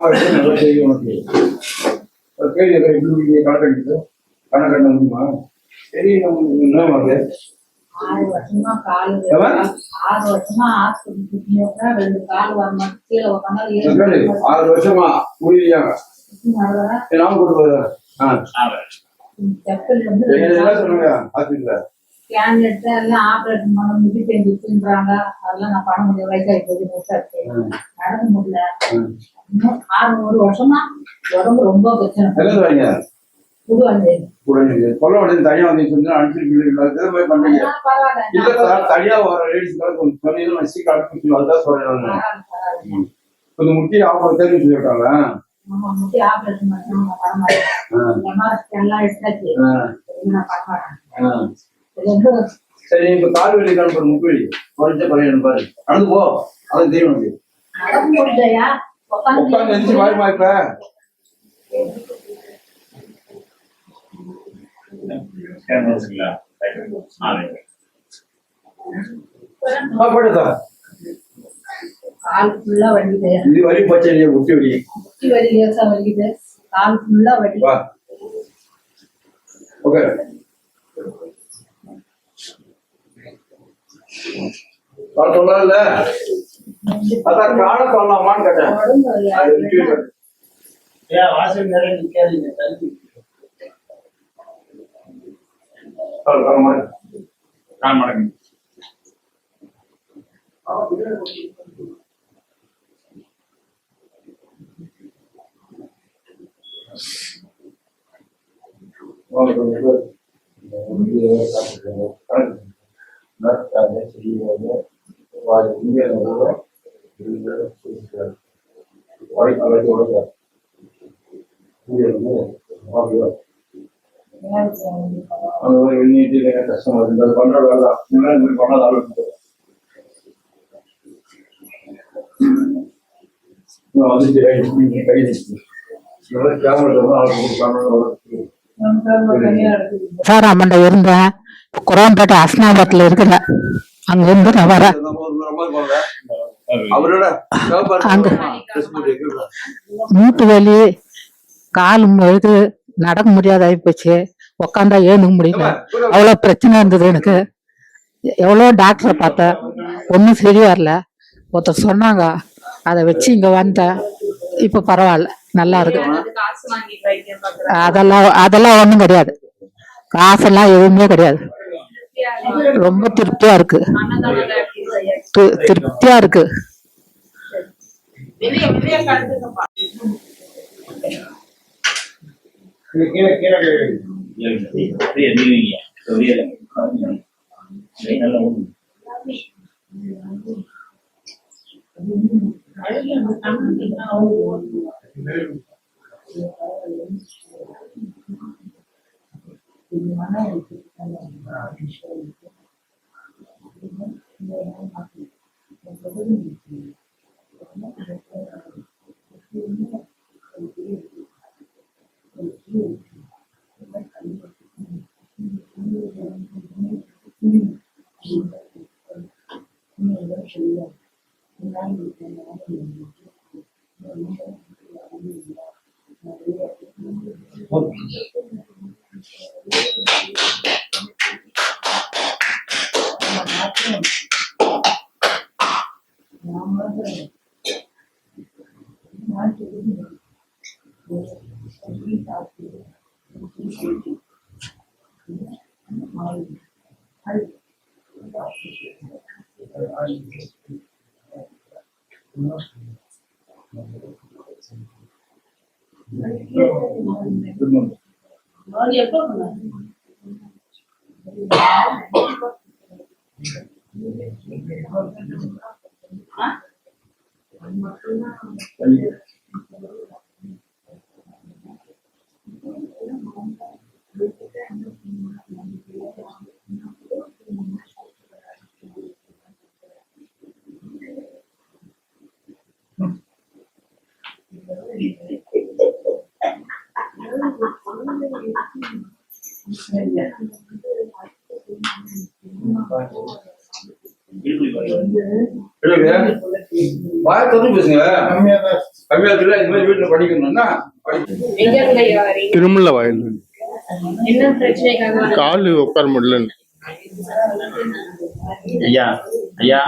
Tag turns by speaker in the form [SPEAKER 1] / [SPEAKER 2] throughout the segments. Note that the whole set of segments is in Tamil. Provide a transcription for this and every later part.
[SPEAKER 1] நல்லா தெரியும் உனக்கு. ஒரு கேள்வி எப்படி நீங்க கணக்கெடுத்து கணக்கெண்ண முடியுமா? சரி நம்ம என்ன மாதிரி
[SPEAKER 2] ஆறு வருஷமா கால்
[SPEAKER 1] எவன்?
[SPEAKER 2] ஆறு வருஷமா ஹாஸ்பிட்டல் ரெண்டு கால் வர மாட்டேன் கீழே உட்காந்து
[SPEAKER 1] ஆறு வருஷமா? முடியலையாங்க நாம கொண்டு போதா ஆ.
[SPEAKER 2] செப்பல் வந்து
[SPEAKER 1] சொல்லுங்க ஹாஸ்பிட்டல்ல
[SPEAKER 2] ஸ்கேன் எடுத்து எல்லாம் ஆப்ரேஷன் பண்ண முடி தெரிஞ்சிச்சுன்றாங்க அதெல்லாம் நான் பண்ண முடியாது வயசாகி போய் முட்டாச்சு நடக்க முடியல இன்னும் ஆறு ஒரு வருஷமா உடம்பு ரொம்ப பிரச்சனை
[SPEAKER 1] சொல்ல தனியா வர லேடிஸ்.
[SPEAKER 2] பரவாயில்ல
[SPEAKER 1] கொஞ்சம் முக்கிய ஆஃபர் தெரிஞ்சு சொல்லிட்டாங்க
[SPEAKER 2] ஆப்ரேஷன்
[SPEAKER 1] சரி இப்ப கால் வலி கால் ஒரு முக்கு வலி குறைஞ்ச குறையணும் பாரு. நடந்து போ. அது தெரியும் உனக்கு. உட்காந்து எந்திரிச்சு வாருமா இப்ப.
[SPEAKER 2] கால் ஃபுல்லா வலிக்குது.
[SPEAKER 1] இது வலி போச்சு இல்லையா? முட்டி வலி.
[SPEAKER 2] முட்டி வலி லேசா வலிக்குது. கால் ஃபுல்லா வலி.
[SPEAKER 1] வா. ஓகே நான் சொல்லல அதான் காண சொல்லலாமான்னு கேட்டேன்.
[SPEAKER 3] ஏன் வாசல் நிறைய நிக்காதீங்க தள்ளி. நான் மடங்கு
[SPEAKER 1] நட்டாங்க, செய்வாங்க. வாய் இருந்து வாங்குவா. அந்த மாதிரி வெளியீட்டு கஷ்டமா இருக்கு அது பண்ற வேலை தான் பண்ணாத. நான் வந்து கேமரா கொடுப்பாங்க
[SPEAKER 4] சாராமண்ட இருந்தேன் குரம்பேட்டை அஸ்னாபத்தில் இருக்கிறேன் அங்கிருந்து நான் வரேன்.
[SPEAKER 1] அவரோட
[SPEAKER 4] அங்க. மூட்டு வலி கால் இது நடக்க முடியாத ஆயிப்போச்சு உக்காந்தா ஏந்துக்க முடியல. அவ்வளோ பிரச்சனை இருந்தது எனக்கு. எவ்வளோ டாக்டரை பார்த்தேன். ஒன்றும் சரி வரல. ஒருத்தர் சொன்னாங்க அதை வச்சு இங்கே வந்தேன் இப்போ பரவாயில்ல. நல்லா இருக்கு. அதெல்லாம் அதெல்லாம் ஒன்றும் கிடையாது. காசெல்லாம் எதுவுமே கிடையாது. ரொம்ப திருப்தியா இருக்கு. திருப்தியா இருக்கு.
[SPEAKER 2] வெளிய கழுத்துக்கப்பா.
[SPEAKER 1] கீழே
[SPEAKER 2] Gloria por nada. Hả?
[SPEAKER 3] Thank you.
[SPEAKER 1] வாய தொடர்ந்து பேசுங்க. கம்மியா இருக்குல்ல? இந்த மாதிரி வீட்டுல படிக்கணும்னா
[SPEAKER 5] திருமல வயல்? காலு உட்கார முடியல.
[SPEAKER 3] ஐயா ஐயா.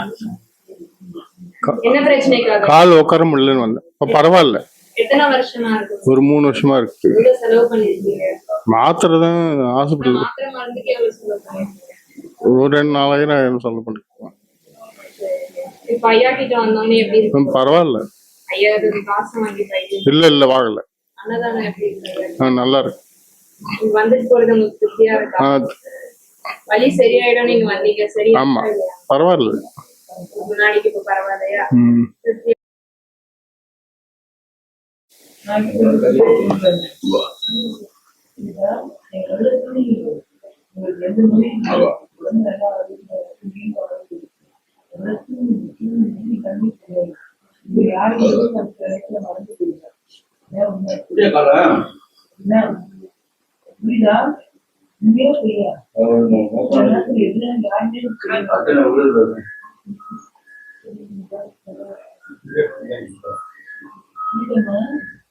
[SPEAKER 5] கால் உட்கார முடியலன்னு வந்தேன். பரவாயில்ல. ஒரு மூணு வருஷமா இருக்கு.
[SPEAKER 6] செலவு
[SPEAKER 5] மாத்திரை தான் ஹாஸ்பிட்டல்
[SPEAKER 6] செலவு
[SPEAKER 5] ஒரு ரெண்டு நாலாயிரம் ஆயிரம் சொல்ல பண்ணிருக்கோம். பரவாயில்ல. இல்ல இல்ல வாங்கல. நல்லா இருக்கு.
[SPEAKER 6] வலி சரியாயிடும் நீங்க வந்தீங்க.
[SPEAKER 5] ஆமா? பரவாயில்ல.
[SPEAKER 6] முன்னாடிக்கு இப்ப பரவாயில்லையா
[SPEAKER 5] ம்
[SPEAKER 6] திருப்தியா
[SPEAKER 1] ஆமா.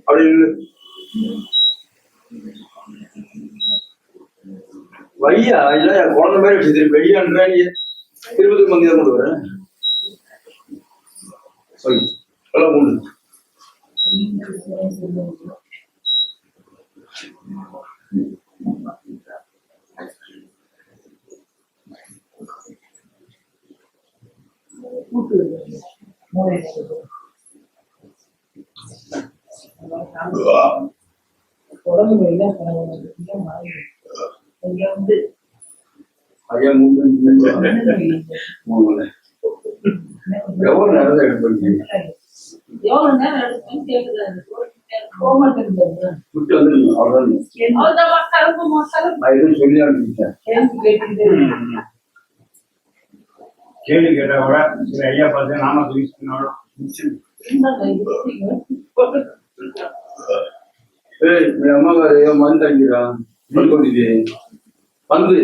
[SPEAKER 1] அப்படி வையா இல்ல குழந்தை மாதிரி வச்சு திருப்பி வையான்றா நீ திருப்பதி மந்திரம் கொண்டு வர சொல்லு எல்லாம் மூணு
[SPEAKER 2] மாறி இங்க வந்து
[SPEAKER 1] மூணு எவ்வளவு நேரம் எடுப்பீங்க
[SPEAKER 2] எவ்வளவு நேரம் எடுக்கும் கேட்குது போக மாட்டேங்குது
[SPEAKER 1] விட்டு வந்துருங்க அவ்வளவுதான் சொல்லி அனுப்பிட்டேன்
[SPEAKER 2] கேள்வி கேட்டுக்கிட்டே இருக்கு.
[SPEAKER 3] கேள்வி கேட்டா கூட சரி ஐயா பார்த்து நாம யூஸ் பண்ணாலும்
[SPEAKER 2] என்னங்க இது?
[SPEAKER 1] ஏய் என் அம்மாவை ஏன் மருந்து தங்கிடுறான் மருந்து கொண்டுது வந்து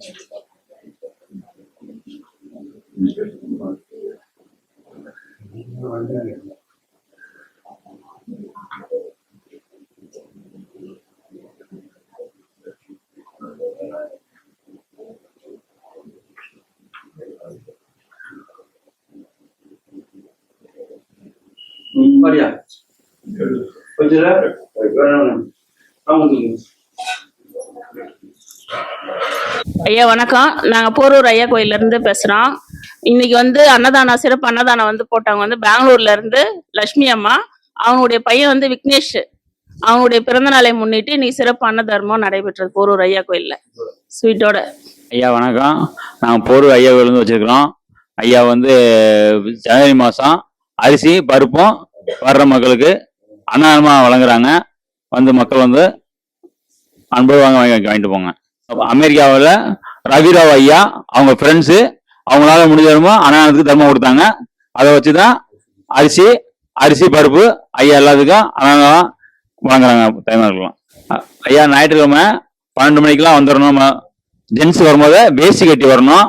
[SPEAKER 3] ஏமாந்தியா
[SPEAKER 1] அடுத்து ஏன் வந்துங்க ஆ அதெல்லாம் கேட்டு
[SPEAKER 3] இறந்துட்டு
[SPEAKER 1] மாதிரியா கொஞ்சம் வேணும் ஆமாம்
[SPEAKER 7] ஐயா வணக்கம். நாங்கள் போரூர் ஐயா கோயில்ல இருந்து பேசுகிறோம் இன்னைக்கு வந்து அன்னதானம் சிறப்பு அன்னதானம் வந்து போட்டவங்க வந்து பெங்களூர்ல இருந்து லட்சுமி அம்மா அவனுடைய பையன் வந்து விக்னேஷ். அவனுடைய பிறந்த நாளை முன்னிட்டு இன்னைக்கு சிறப்பு அன்னதர்மம் நடைபெற்றது போரூர் ஐயா கோயில்ல. ஸ்வீட்டோட
[SPEAKER 8] ஐயா வணக்கம். நாங்கள் போரூர் ஐயா கோயிலேருந்து வச்சிருக்கிறோம். ஐயா வந்து ஜனவரி மாதம் அரிசி பருப்பும் வர்ற மக்களுக்கு அன்னதானமாக வழங்குறாங்க. வந்து மக்கள் வந்து அன்போடு வாங்க வாங்கி வாங்கிட்டு போங்க. அமெரிக்காவில் ரவிராவ் ஐயா அவங்க ஃப்ரெண்ட்ஸு அவங்களால முடிஞ்ச அன்னதானத்துக்கு தர்மம் கொடுத்தாங்க. அதை வச்சு தான் அரிசி அரிசி பருப்பு ஐயா எல்லாத்துக்கும் அன்னதானம் வழங்குறாங்க டைமர்லாம் ஐயா ஞாயிற்றுக்கிழமை பன்னெண்டு மணிக்கெல்லாம் வந்துடணும் ஜென்ஸ் வரும்போது வேஷ்டி கட்டி வரணும்.